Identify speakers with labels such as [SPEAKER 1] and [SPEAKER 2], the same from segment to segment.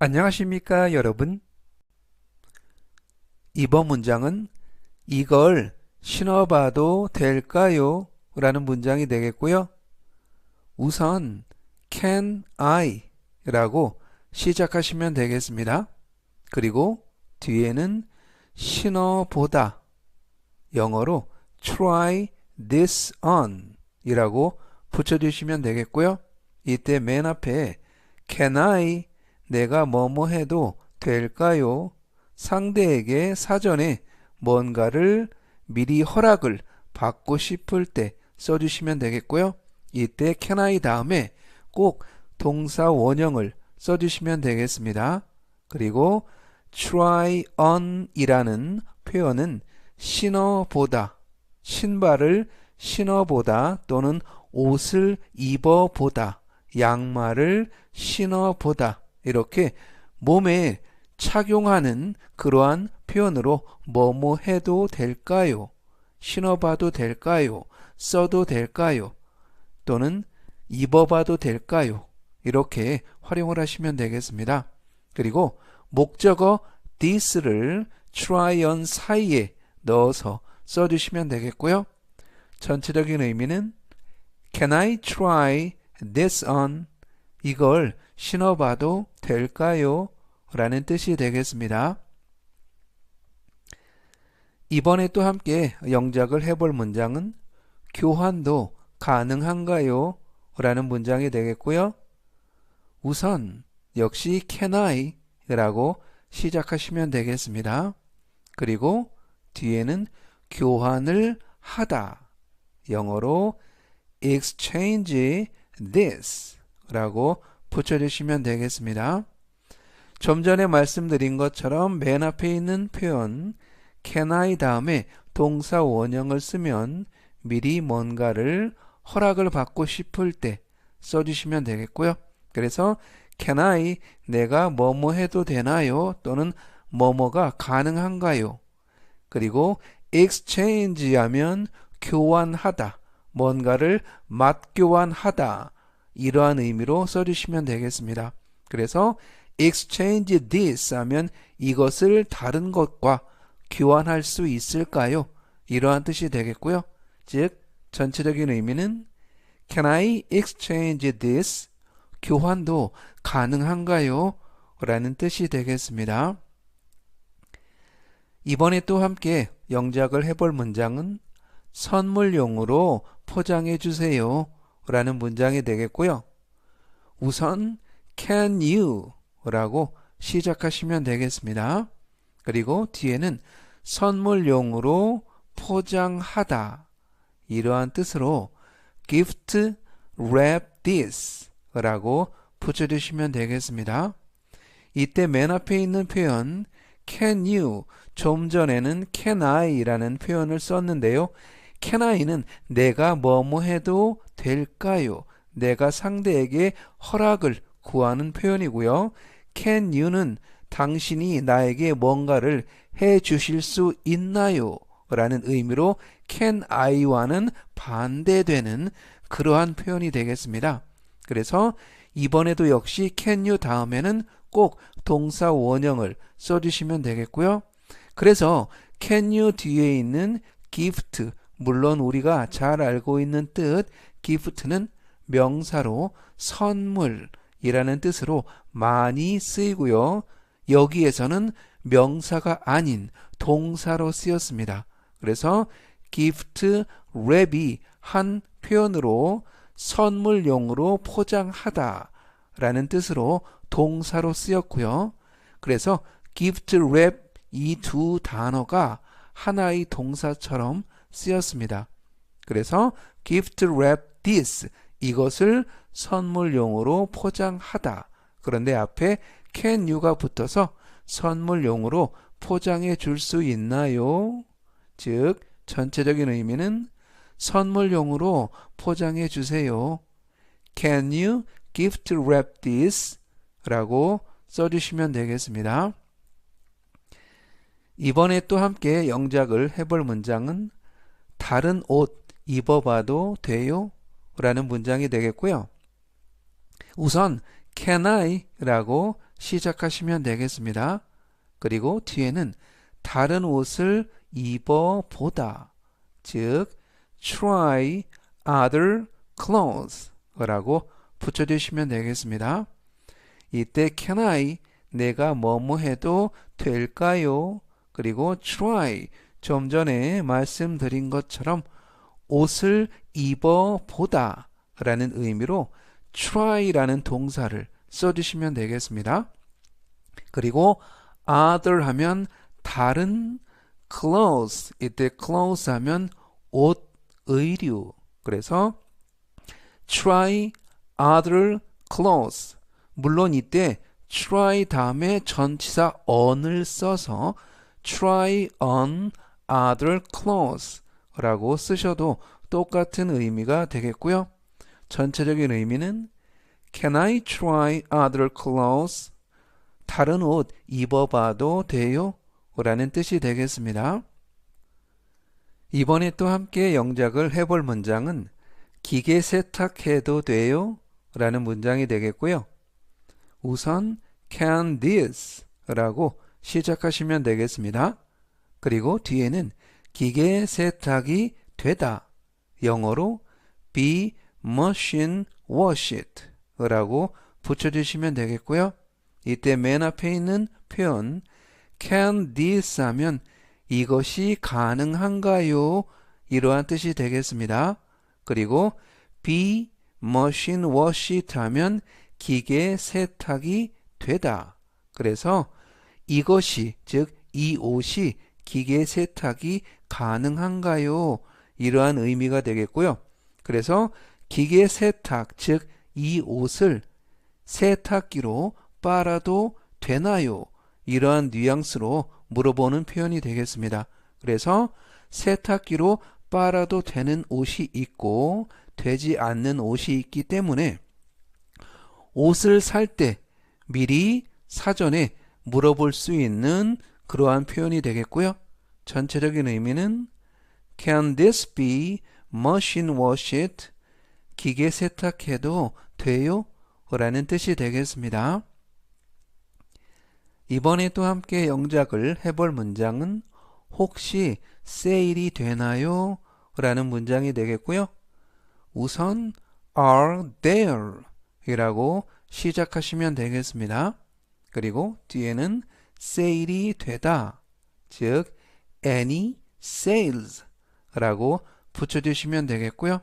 [SPEAKER 1] 안녕하십니까 여러분? 이번 문장은 이걸 신어봐도 될까요? 라는 문장이 되겠고요. 우선 can I 라고 시작하시면 되겠습니다. 그리고 뒤에는 신어보다 영어로 try this on 이라고 붙여주시면 되겠고요. 이때 맨 앞에 can I 내가 뭐뭐 해도 될까요? 상대에게 사전에 뭔가를 미리 허락을 받고 싶을 때 써주시면 되겠고요. 이때 can I 다음에 꼭 동사 원형을 써주시면 되겠습니다. 그리고 try on 이라는 표현은 신어보다, 신발을 신어보다 또는 옷을 입어보다, 양말을 신어보다 이렇게 몸에 착용하는 그러한 표현으로 뭐뭐 해도 될까요? 신어봐도 될까요? 써도 될까요? 또는 입어봐도 될까요? 이렇게 활용을 하시면 되겠습니다. 그리고 목적어 this를 try on 사이에 넣어서 써주시면 되겠고요. 전체적인 의미는 Can I try this on? 이걸 신어봐도 될까요? 라는 뜻이 되겠습니다. 이번에 또 함께 영작을 해볼 문장은 교환도 가능한가요? 라는 문장이 되겠고요. 우선 역시 can I 라고 시작하시면 되겠습니다. 그리고 뒤에는 교환을 하다 영어로 exchange this 라고 붙여주시면 되겠습니다. 좀 전에 말씀드린 것처럼 맨 앞에 있는 표현 can I 다음에 동사 원형을 쓰면 미리 뭔가를 허락을 받고 싶을 때 써주시면 되겠고요. 그래서 can I 내가 뭐뭐 해도 되나요? 또는 뭐뭐가 가능한가요? 그리고 exchange 하면 교환하다, 뭔가를 맞교환하다 이러한 의미로 써주시면 되겠습니다. 그래서 exchange this 하면 이것을 다른 것과 교환할 수 있을까요? 이러한 뜻이 되겠고요. 즉 전체적인 의미는 Can I exchange this? 교환도 가능한가요? 라는 뜻이 되겠습니다. 이번에 또 함께 영작을 해볼 문장은 선물용으로 포장해 주세요. 라는 문장이 되겠고요. 우선 can you 라고 시작하시면 되겠습니다. 그리고 뒤에는 선물용으로 포장하다 이러한 뜻으로 gift wrap this 라고 붙여주시면 되겠습니다. 이때 맨 앞에 있는 표현 can you 좀 전에는 can I 라는 표현을 썼는데요. can I는 내가 뭐뭐 해도 될까요? 내가 상대에게 허락을 구하는 표현이고요. can you는 당신이 나에게 뭔가를 해 주실 수 있나요? 라는 의미로 can I와는 반대되는 그러한 표현이 되겠습니다. 그래서 이번에도 역시 can you 다음에는 꼭 동사 원형을 써주시면 되겠고요. 그래서 can you 뒤에 있는 gift 물론 우리가 잘 알고 있는 뜻 gift는 명사로 선물이라는 뜻으로 많이 쓰이고요. 여기에서는 명사가 아닌 동사로 쓰였습니다. 그래서 gift wrap이 한 표현으로 선물용으로 포장하다 라는 뜻으로 동사로 쓰였고요. 그래서 gift wrap 이 두 단어가 하나의 동사처럼 쓰였습니다. 그래서 gift wrap this 이것을 선물용으로 포장하다. 그런데 앞에 can you가 붙어서 선물용으로 포장해 줄 수 있나요? 즉 전체적인 의미는 선물용으로 포장해 주세요. Can you gift wrap this? 라고 써주시면 되겠습니다. 이번에 또 함께 영작을 해볼 문장은 다른 옷 입어봐도 돼요? 라는 문장이 되겠고요. 우선 can I 라고 시작하시면 되겠습니다. 그리고 뒤에는 다른 옷을 입어보다. 즉, try other clothes 라고 붙여주시면 되겠습니다. 이때 can I 내가 뭐뭐 해도 될까요? 그리고 try 좀 전에 말씀드린 것처럼 옷을 입어 보다 라는 의미로 try라는 동사를 써주시면 되겠습니다. 그리고 other 하면 다른 clothes 이때 clothes 하면 옷, 의류 그래서 try other clothes 물론 이때 try 다음에 전치사 on을 써서 try on other clothes 라고 쓰셔도 똑같은 의미가 되겠고요. 전체적인 의미는 Can I try other clothes? 다른 옷 입어봐도 돼요? 라는 뜻이 되겠습니다. 이번에 또 함께 영작을 해볼 문장은 기계 세탁해도 돼요? 라는 문장이 되겠고요. 우선 can this 라고 시작하시면 되겠습니다. 그리고 뒤에는 기계 세탁이 되다. 영어로 be machine wash it 라고 붙여주시면 되겠고요. 이때 맨 앞에 있는 표현 can this 하면 이것이 가능한가요? 이러한 뜻이 되겠습니다. 그리고 be machine wash it 하면 기계 세탁이 되다. 그래서 이것이 즉 이 옷이 기계 세탁이 가능한가요? 이러한 의미가 되겠고요. 그래서 기계 세탁 즉 이 옷을 세탁기로 빨아도 되나요? 이러한 뉘앙스로 물어보는 표현이 되겠습니다. 그래서 세탁기로 빨아도 되는 옷이 있고 되지 않는 옷이 있기 때문에 옷을 살 때 미리 사전에 물어볼 수 있는 그러한 표현이 되겠고요. 전체적인 의미는 Can this be machine washed? 기계 세탁해도 돼요? 라는 뜻이 되겠습니다. 이번에 또 함께 영작을 해볼 문장은 혹시 세일이 되나요? 라는 문장이 되겠고요. 우선 are there 이라고 시작하시면 되겠습니다. 그리고 뒤에는 세일이 되다 즉 any sales 라고 붙여주시면 되겠고요.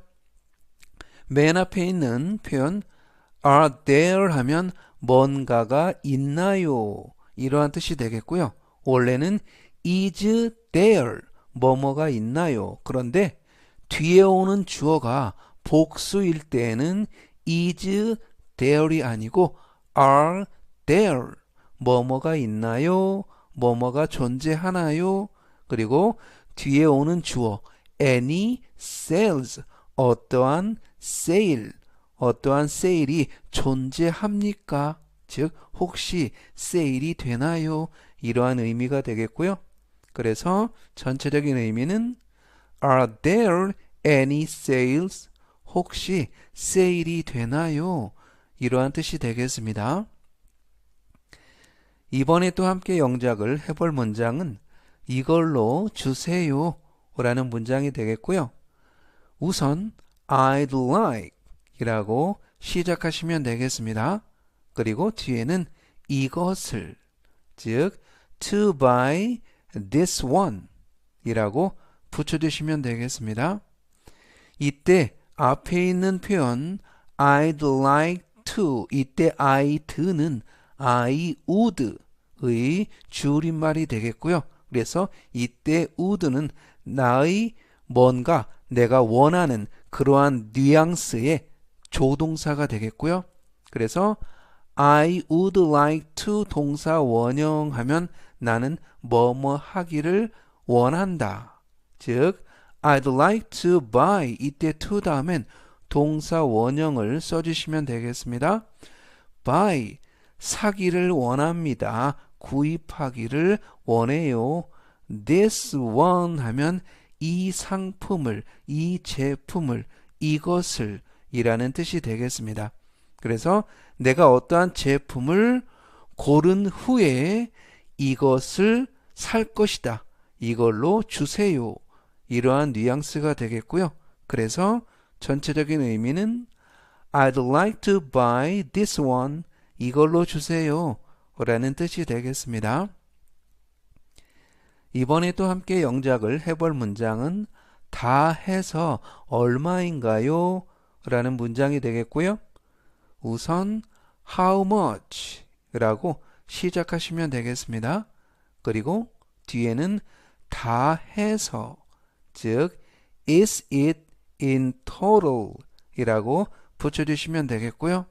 [SPEAKER 1] 맨 앞에 있는 표현 are there 하면 뭔가가 있나요? 이러한 뜻이 되겠고요. 원래는 is there 뭐뭐가 있나요? 그런데 뒤에 오는 주어가 복수일 때에는 is there이 아니고 are there 뭐뭐가 있나요? 뭐뭐가 존재하나요? 그리고 뒤에 오는 주어 any sales 어떠한 sale 어떠한 세일이 존재합니까? 즉 혹시 세일이 되나요? 이러한 의미가 되겠고요. 그래서 전체적인 의미는 Are there any sales? 혹시 세일이 되나요? 이러한 뜻이 되겠습니다. 이번에 또 함께 영작을 해볼 문장은 이걸로 주세요 라는 문장이 되겠고요. 우선 I'd like 이라고 시작하시면 되겠습니다. 그리고 뒤에는 이것을 즉 to buy this one 이라고 붙여주시면 되겠습니다. 이때 앞에 있는 표현 I'd like to 이때 I'd는 I would 의 줄임말이 되겠고요. 그래서 이때 would는 나의 뭔가 내가 원하는 그러한 뉘앙스의 조동사가 되겠고요. 그래서 I would like to 동사 원형하면 나는 뭐뭐 하기를 원한다. 즉 I'd like to buy 이때 to 다음엔 동사 원형을 써주시면 되겠습니다. buy 사기를 원합니다. 구입하기를 원해요. this one 하면 이 상품을, 이 제품을, 이것을 이라는 뜻이 되겠습니다. 그래서 내가 어떠한 제품을 고른 후에 이것을 살 것이다. 이걸로 주세요. 이러한 뉘앙스가 되겠고요. 그래서 전체적인 의미는 I'd like to buy this one. 이걸로 주세요. 라는 뜻이 되겠습니다. 이번에 또 함께 영작을 해볼 문장은 다 해서 얼마인가요? 라는 문장이 되겠고요. 우선 how much 라고 시작하시면 되겠습니다. 그리고 뒤에는 다 해서 즉 is it in total 이라고 붙여주시면 되겠고요.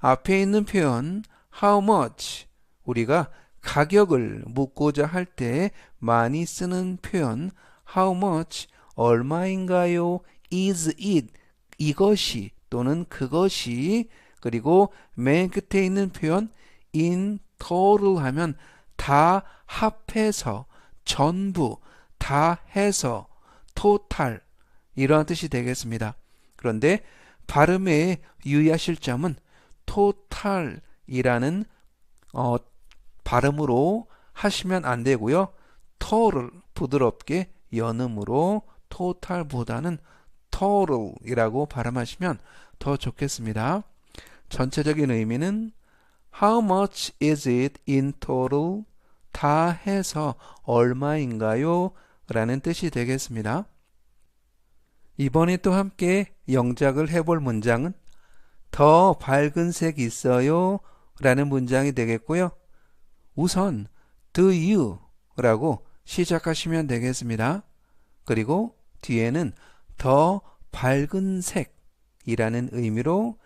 [SPEAKER 1] 앞에 있는 표현 how much 우리가 가격을 묻고자 할 때 많이 쓰는 표현 how much 얼마인가요? is it 이것이 또는 그것이 그리고 맨 끝에 있는 표현 in total 하면 다 합해서 전부 다 해서 total 이러한 뜻이 되겠습니다. 그런데 발음에 유의하실 점은 total이라는 어, 발음으로 하시면 안 되고요. total 부드럽게 연음으로 total보다는 total이라고 발음하시면 더 좋겠습니다. 전체적인 의미는 How much is it in total? 다 해서 얼마인가요? 라는 뜻이 되겠습니다. 이번에 또 함께 영작을 해볼 문장은 더 밝은 색 있어요? 라는 문장이 되겠고요. 우선 do you 라고 시작하시면 되겠습니다. 그리고 뒤에는 더 밝은 색이라는 의미로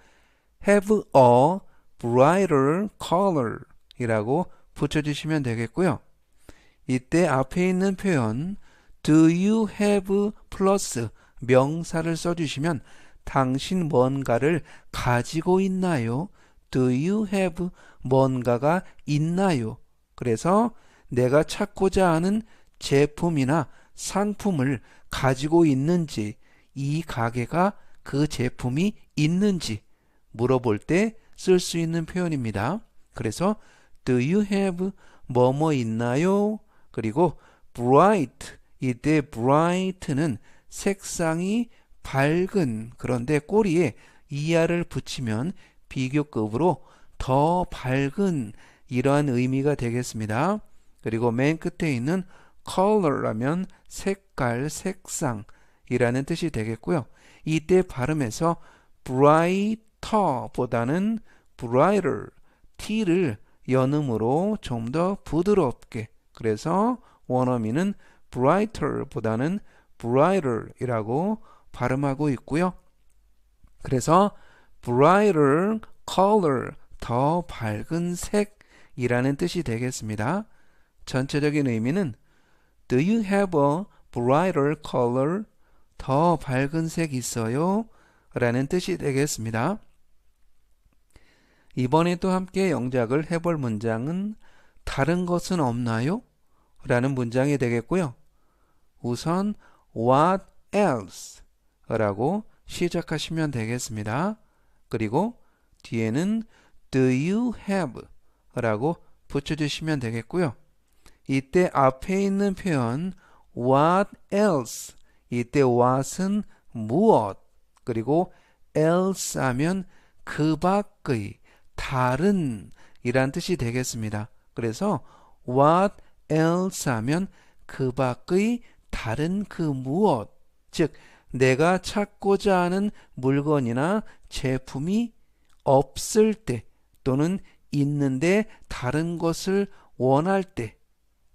[SPEAKER 1] have a brighter color 이라고 붙여주시면 되겠고요. 이때 앞에 있는 표현 do you have 플러스 명사를 써주시면 당신 뭔가를 가지고 있나요? do you have 뭔가가 있나요? 그래서 내가 찾고자 하는 제품이나 상품을 가지고 있는지 이 가게가 그 제품이 있는지 물어볼 때 쓸 수 있는 표현입니다. 그래서 do you have 뭐뭐 있나요? 그리고 bright 이때 bright는 색상이 밝은 그런데 꼬리에 이하를 붙이면 비교급으로 더 밝은 이러한 의미가 되겠습니다. 그리고 맨 끝에 있는 color라면 색깔, 색상이라는 뜻이 되겠고요. 이때 발음에서 brighter보다는 brighter, t를 연음으로 좀 더 부드럽게 그래서 원어민은 brighter보다는 brighter이라고 발음하고 있고요. 그래서 brighter color 더 밝은 색이라는 뜻이 되겠습니다. 전체적인 의미는 Do you have a brighter color? 더 밝은 색 있어요? 라는 뜻이 되겠습니다. 이번에 또 함께 영작을 해볼 문장은 다른 것은 없나요? 라는 문장이 되겠고요. 우선 what else 라고 시작하시면 되겠습니다. 그리고 뒤에는 do you have 라고 붙여주시면 되겠고요. 이때 앞에 있는 표현 what else 이때 what은 무엇 그리고 else 하면 그 밖의 다른 이란 뜻이 되겠습니다. 그래서 what else 하면 그 밖의 다른 그 무엇 즉 내가 찾고자 하는 물건이나 제품이 없을 때 또는 있는데 다른 것을 원할 때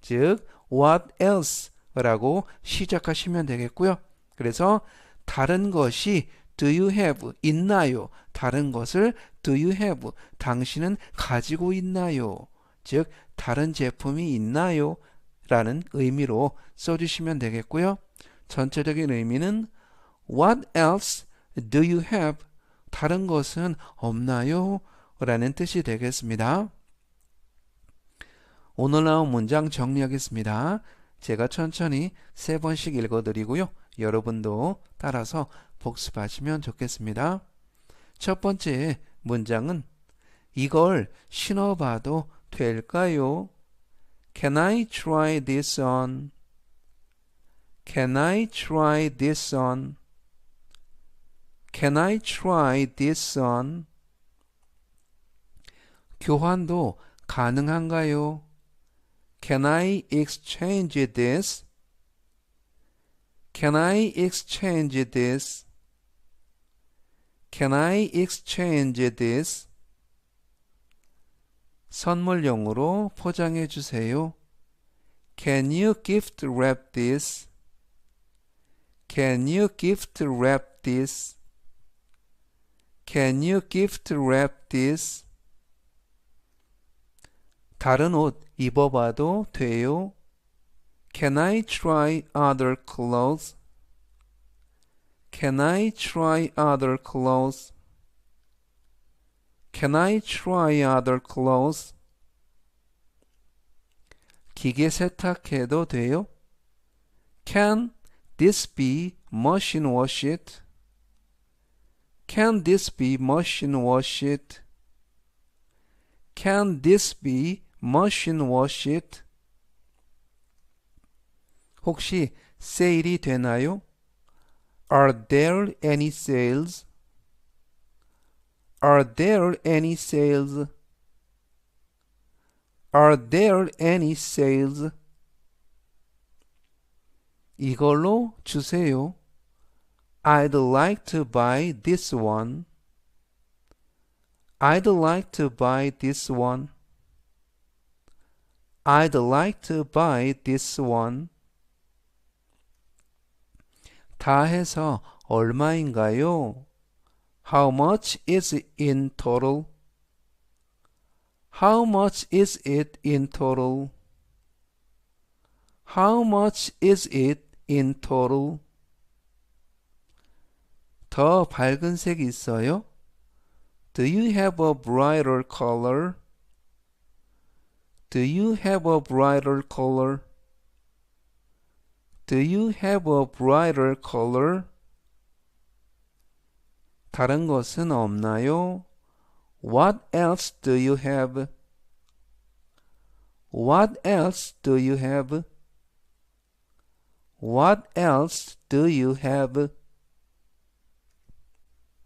[SPEAKER 1] 즉 what else 라고 시작하시면 되겠고요. 그래서 다른 것이 do you have 있나요? 다른 것을 do you have 당신은 가지고 있나요? 즉 다른 제품이 있나요? 라는 의미로 써주시면 되겠고요. 전체적인 의미는 What else do you have? 다른 것은 없나요? 라는 뜻이 되겠습니다. 오늘 나온 문장 정리하겠습니다. 제가 천천히 세 번씩 읽어드리고요. 여러분도 따라서 복습하시면 좋겠습니다. 첫 번째 문장은 이걸 신어봐도 될까요? Can I try this on? Can I try this on? Can I try this on? 교환도 가능한가요? Can I exchange this? Can I exchange this? Can I exchange this? 선물용으로 포장해 주세요. Can you gift wrap this? Can you gift wrap this? Can you gift wrap this? 다른 옷 입어봐도 돼요? Can I try other clothes? Can I try other clothes? Can I try other clothes? 기계 세탁해도 돼요? Can this be machine wash it? Can this be machine wash it? Can this be machine wash it? 혹시 세일이 되나요? Are there any sales? Are there any sales? Are there any sales? 이걸로 주세요. I'd like to buy this one. I'd like to buy this one. I'd like to buy this one. 다 해서 얼마인가요? How much is it in total? How much is it in total? How much is it in total? 더 밝은 색 있어요? Do you have a brighter color? Do you have a brighter color? Do you have a brighter color? 다른 것은 없나요? What else do you have? What else do you have? What else do you have?